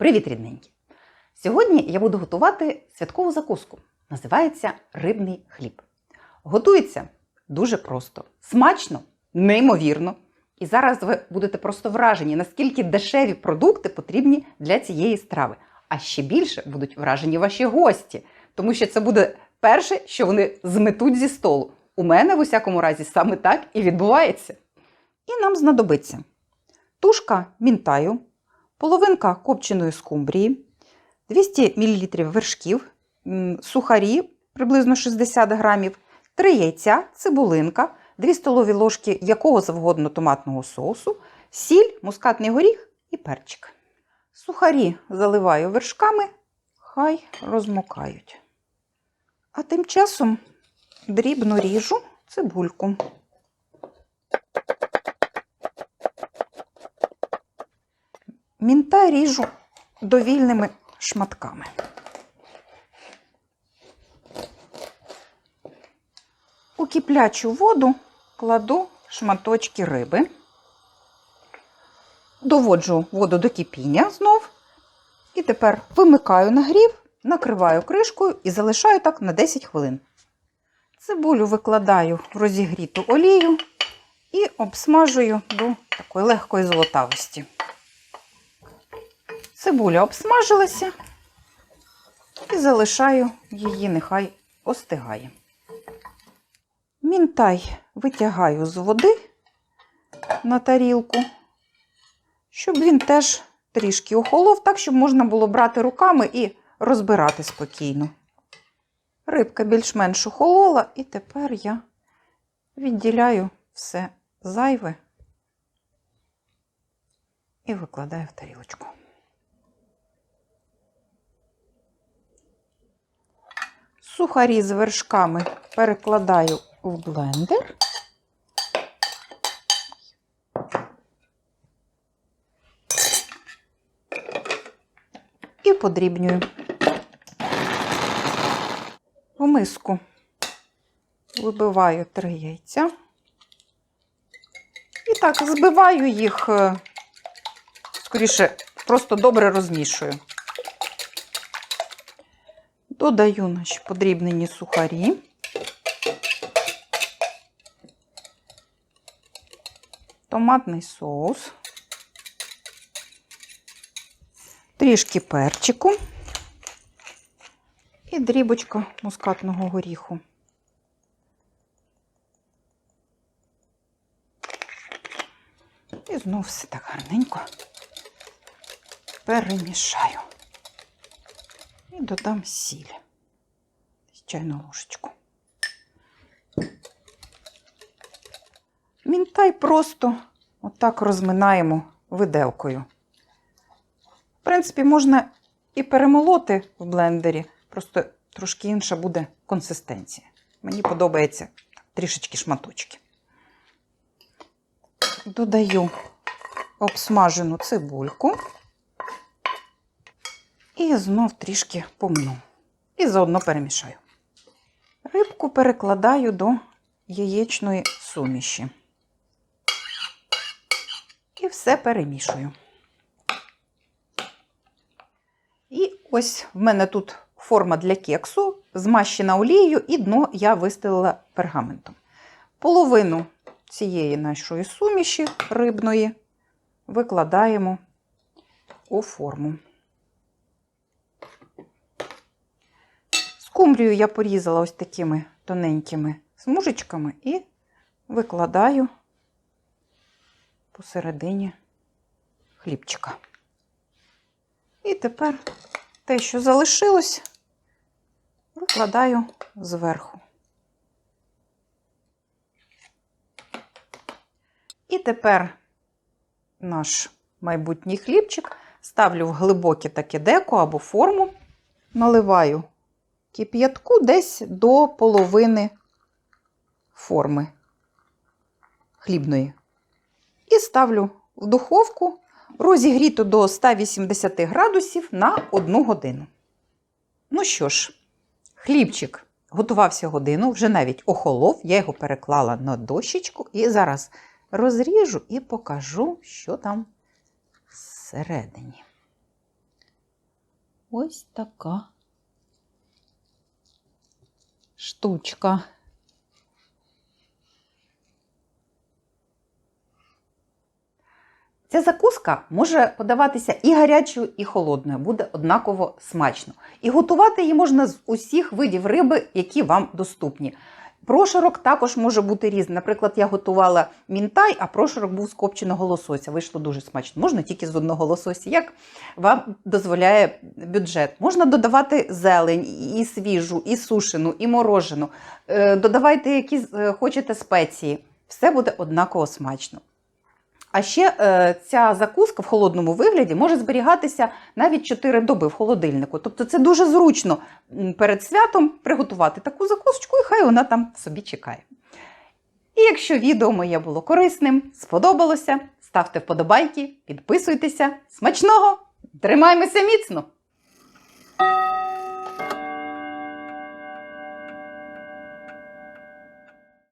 Привіт, рідненькі! Сьогодні я буду готувати святкову закуску. Називається рибний хліб. Готується дуже просто, смачно, неймовірно. І зараз ви будете просто вражені, наскільки дешеві продукти потрібні для цієї страви. А ще більше будуть вражені ваші гості, тому що це буде перше, що вони зметуть зі столу. У мене, в усякому разі, саме так і відбувається. І нам знадобиться тушка мінтаю, половинка копченої скумбрії, 200 мл вершків, сухарі приблизно 60 грамів, 3 яйця, цибулинка, 2 столові ложки якого завгодно томатного соусу, сіль, мускатний горіх і перчик. Сухарі заливаю вершками, хай розмокають. А тим часом дрібно ріжу цибульку. Мінта ріжу довільними шматками. У киплячу воду кладу шматочки риби, доводжу воду до кипіння знов. І тепер вимикаю нагрів, накриваю кришкою і залишаю так на 10 хвилин. Цибулю викладаю в розігріту олію і обсмажую до такої легкої золотавості. Цибуля обсмажилася і залишаю її, нехай остигає. Мінтай витягаю з води на тарілку, щоб він теж трішки охолов, так, щоб можна було брати руками і розбирати спокійно. Рибка більш-менш охолола, і тепер я відділяю все зайве і викладаю в тарілочку. Сухарі з вершками перекладаю в блендер. І подрібнюю. В миску вибиваю три яйця. І так, збиваю їх, е, скоріше, просто добре розмішую. Додаю наші подрібнені сухарі. Томатний соус, трішки перчику і дрібочка мускатного горіху. І знов все так гарненько перемішаю. І додам сіль. Чайну ложечку. Мінтай просто отак розминаємо виделкою. В принципі, можна і перемолоти в блендері, просто трошки інша буде консистенція. Мені подобається трішечки шматочки. Додаю обсмажену цибульку. І знов трішки помну. І заодно перемішаю. Рибку перекладаю до яєчної суміші. І все перемішую. І ось в мене тут форма для кексу, змащена олією, і дно я вистелила пергаментом. Половину цієї нашої суміші рибної викладаємо у форму. Скумбрію я порізала ось такими тоненькими смужечками і викладаю посередині хлібчика. І тепер те, що залишилось, викладаю зверху. І тепер наш майбутній хлібчик ставлю в глибоке таке деко або форму, наливаю кип'ятку десь до половини форми хлібної. І ставлю в духовку розігріту до 180 градусів на 1 годину. Ну що ж, хлібчик готувався годину, вже навіть охолов, я його переклала на дощечку і зараз розріжу і покажу, що там всередині. ось така штучка. Ця закуска може подаватися і гарячою, і холодною, буде однаково смачно. І готувати її можна з усіх видів риби, які вам доступні. Прошарок також може бути різний. Наприклад, я готувала мінтай, а прошарок був з копченого лосося. Вийшло дуже смачно. Можна тільки з одного лосося, як вам дозволяє бюджет. Можна додавати зелень, і свіжу, і сушену, і морожену. Е, Додавайте, які е, хочете спеції. Все буде однаково смачно. А ще е, ця закуска в холодному вигляді може зберігатися навіть 4 доби в холодильнику. Тобто це дуже зручно перед святом приготувати таку закусочку, і хай вона там собі чекає. І якщо відео моє було корисним, сподобалося, ставте вподобайки, підписуйтеся. Смачного! Тримаймося міцно!